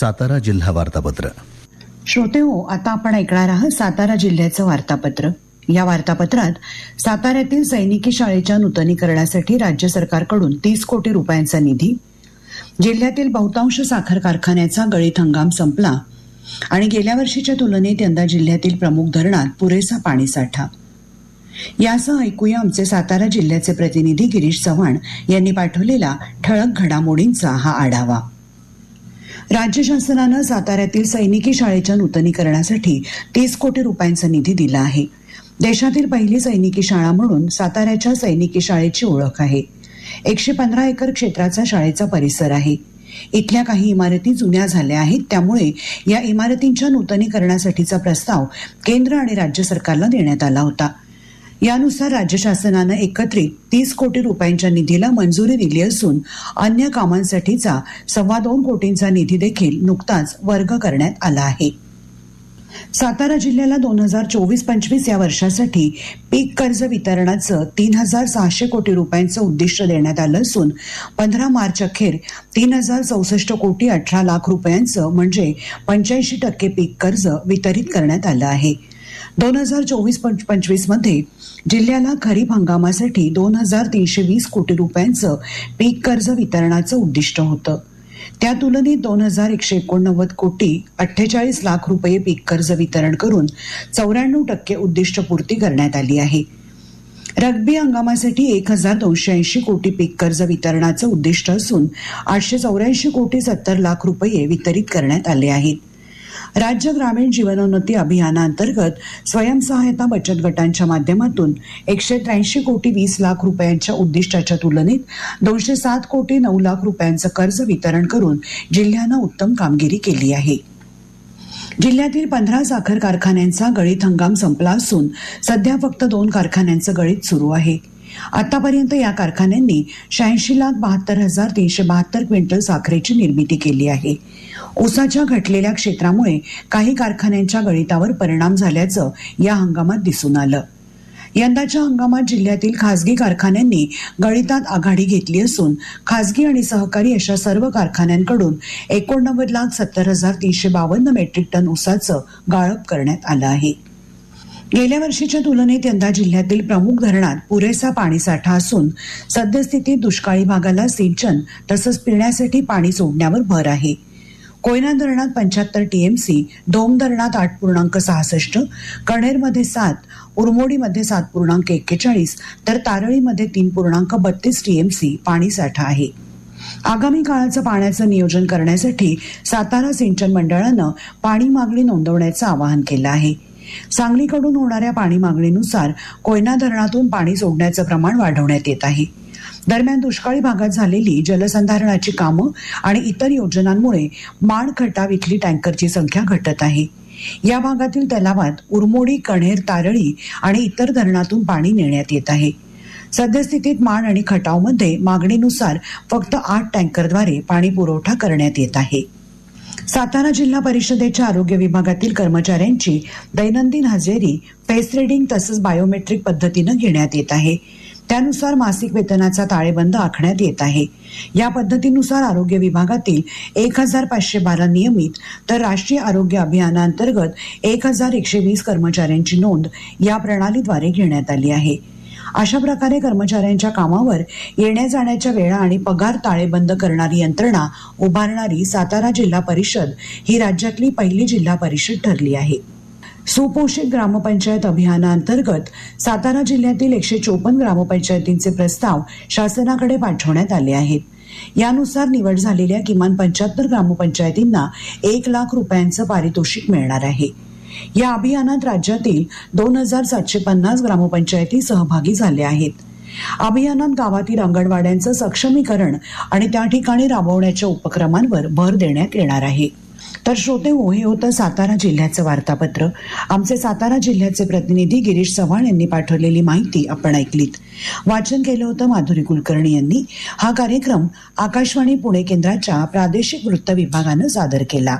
सातारा जिल्हा वार्तापत्र. श्रोते हो आता आपण ऐकणार आहात सातारा जिल्ह्याचं वार्तापत्र. या वार्तापत्रात साताऱ्यातील सैनिकी शाळेच्या नूतनीकरणासाठी राज्य सरकारकडून तीस कोटी रुपयांचा निधी जिल्ह्यातील बहुतांश साखर कारखान्याचा गळीत हंगाम संपला आणि गेल्या वर्षीच्या तुलनेत यंदा जिल्ह्यातील प्रमुख धरणात पुरेसा पाणीसाठा यासह ऐकूया आमचे सातारा जिल्ह्याचे प्रतिनिधी गिरीश चव्हाण यांनी पाठवलेला ठळक घडामोडींचा हा आढावा. राज्य शासनानं साताऱ्यातील सैनिकी शाळेच्या नूतनीकरणासाठी तीस कोटी रुपयांचा निधी दिला आहे. देशातील पहिली सैनिकी शाळा म्हणून साताऱ्याच्या सैनिकी शाळेची ओळख आहे. एकशे पंधरा एकर क्षेत्राचा शाळेचा परिसर आहे. इथल्या काही इमारती जुन्या झाल्या आहेत त्यामुळे या इमारतींच्या नूतनीकरणासाठीचा प्रस्ताव केंद्र आणि राज्य सरकारला देण्यात आला होता. यानुसार राज्य शासनानं एकत्रित तीस कोटी रुपयांच्या निधीला मंजुरी दिली असून अन्य कामांसाठीचा सव्वा दोन कोटींचा निधी देखील नुकताच वर्ग करण्यात आला आहे. सातारा जिल्ह्याला दोन हजार चोवीस पंचवीस या वर्षासाठी पीक कर्ज वितरणाचं तीन हजार सहाशे कोटी रुपयांचं उद्दिष्ट देण्यात आलं असून पंधरा मार्च अखेर तीन हजार चौसष्ट कोटी अठरा लाख रुपयांचं म्हणजे पंच्याऐंशी टक्के पीक कर्ज वितरित करण्यात आलं आहे. दोन हजार चोवीस पंचवीसमध्ये जिल्ह्याला खरीप हंगामासाठी दोन हजार तीनशे वीस कोटी रुपयांचं पीक कर्ज वितरणाचं उद्दिष्ट होतं. त्या तुलनेत दोन हजार एकशे एकोणनव्वद कोटी अठ्ठेचाळीस लाख रुपये पीक कर्ज वितरण करून चौऱ्याण्णव टक्के उद्दिष्ट पूर्ती करण्यात आली आहे. रग्बी हंगामासाठी एक हजार दोनशे ऐंशी कोटी पीक कर्ज वितरणाचं उद्दिष्ट असून आठशे चौऱ्याऐंशी कोटी सत्तर लाख रुपये वितरित करण्यात आले आहेत. राज्य ग्रामीण जीवनोन्नती अभियानाअंतर्गत स्वयंसहायता बचत गटांच्या माध्यमातून एकशे त्र्याऐंशी कोटी वीस लाख रुपयांच्या उद्दिष्टाच्या तुलनेत दोनशे सात कोटी नऊ लाख रुपयांचं कर्ज वितरण करून जिल्ह्यानं उत्तम कामगिरी केली आहे. जिल्ह्यातील पंधरा साखर कारखान्यांचा गळीत हंगाम संपला असून सध्या फक्त दोन कारखान्यांचं गळीत सुरू आहे. आतापर्यंत या कारखान्यांनी शहाऐंशी लाख बहात्तर हजार तीनशे बहात्तर क्विंटल साखरेची निर्मिती केली आहे. ऊसाच्या घटलेल्या क्षेत्रामुळे काही कारखान्यांच्या गळितावर परिणाम झाल्याचं या हंगामात दिसून आलं. यंदाच्या हंगामात जिल्ह्यातील खासगी कारखान्यांनी गणितात आघाडी घेतली असून खासगी आणि सहकारी अशा सर्व कारखान्यांकडून एकोणनव्वद लाख सत्तर हजार तीनशे बावन्न मेट्रिक टन ऊसाचं गाळप करण्यात आलं आहे. गेल्या वर्षीच्या तुलनेत यंदा जिल्ह्यातील प्रमुख धरणात पुरेसा पाणीसाठा असून सद्यस्थितीत दुष्काळी भागाला सिंचन तसंच पिण्यासाठी पाणी सोडण्यावर भर आहे. कोयना धरणात पंच्याहत्तर टीएमसी धोम धरणात आठ पूर्णांक सहासष्ट कणेरमध्ये सात उरमोडीमध्ये सात पूर्णांक एक्केचाळीस तर तारळीमध्ये तीन पूर्णांक बत्तीस टीएमसी पाणीसाठा आहे. आगामी काळाचं पाण्याचं नियोजन करण्यासाठी सातारा सिंचन मंडळानं पाणी मागणी नोंदवण्याचं आवाहन केलं आहे. सांगलीकडून होणाऱ्या पाणी मागणीनुसार कोयना धरणातून पाणी सोडण्याचं प्रमाण वाढवण्यात येत आहे. दरम्यान दुष्काळी भागात झालेली जलसंधारणाची कामं आणि इतर योजनांमुळे माण खटाव इथली टँकरची संख्या घटत आहे. या भागातील तलावात उरमोडी कणेर तारळी आणि इतर धरणातून पाणी नेण्यात येत आहे. सद्यस्थितीत माण आणि खटावमध्ये मागणीनुसार फक्त आठ टँकरद्वारे पाणी पुरवठा करण्यात येत आहे. सातारा जिल्हा परिषदेच्या आरोग्य विभागातील कर्मचाऱ्यांची दैनंदिन हजेरी फेस रिडिंग तसंच बायोमेट्रिक पद्धतीनं घेण्यात येत आहे. त्यानुसार मासिक वेतनाचा ताळेबंद आखण्यात येत आहे. या पद्धतीनुसार आरोग्य विभागातील एक हजार पाचशे बारा नियमित तर राष्ट्रीय आरोग्य अभियानांतर्गत एक हजार एकशे वीस कर्मचाऱ्यांची नोंद या प्रणालीद्वारे घेण्यात आली आहे. अशा प्रकारे कर्मचाऱ्यांच्या कामावर येण्या जाण्याच्या वेळा आणि पगार ताळेबंद करणारी यंत्रणा उभारणारी सातारा जिल्हा परिषद ही राज्यातली पहिली जिल्हा परिषद ठरली आहे. सुपोषित ग्रामपंचायत अभियानाअंतर्गत सातारा जिल्ह्यातील एकशे चोपन्न ग्रामपंचायतींचे प्रस्ताव शासनाकडे पाठवण्यात आले आहेत. यानुसार निवड झालेल्या किमान पंच्याहत्तर ग्रामपंचायतींना एक लाख रुपयांचं पारितोषिक मिळणार आहे. या अभियानात राज्यातील दोन हजार सातशे पन्नास ग्रामपंचायती सहभागी झाल्या आहेत. अभियानात गावातील अंगणवाड्यांचं सक्षमीकरण आणि त्या ठिकाणी राबवण्याच्या उपक्रमांवर भर देण्यात येणार आहे. तर श्रोते हो हे होतं सातारा जिल्ह्याचं वार्तापत्र. आमचे सातारा जिल्ह्याचे प्रतिनिधी गिरीश चव्हाण यांनी पाठवलेली माहिती आपण ऐकलीत. वाचन केलं होतं माधुरी कुलकर्णी यांनी. हा कार्यक्रम आकाशवाणी पुणे केंद्राच्या प्रादेशिक वृत्त विभागानं सादर केला.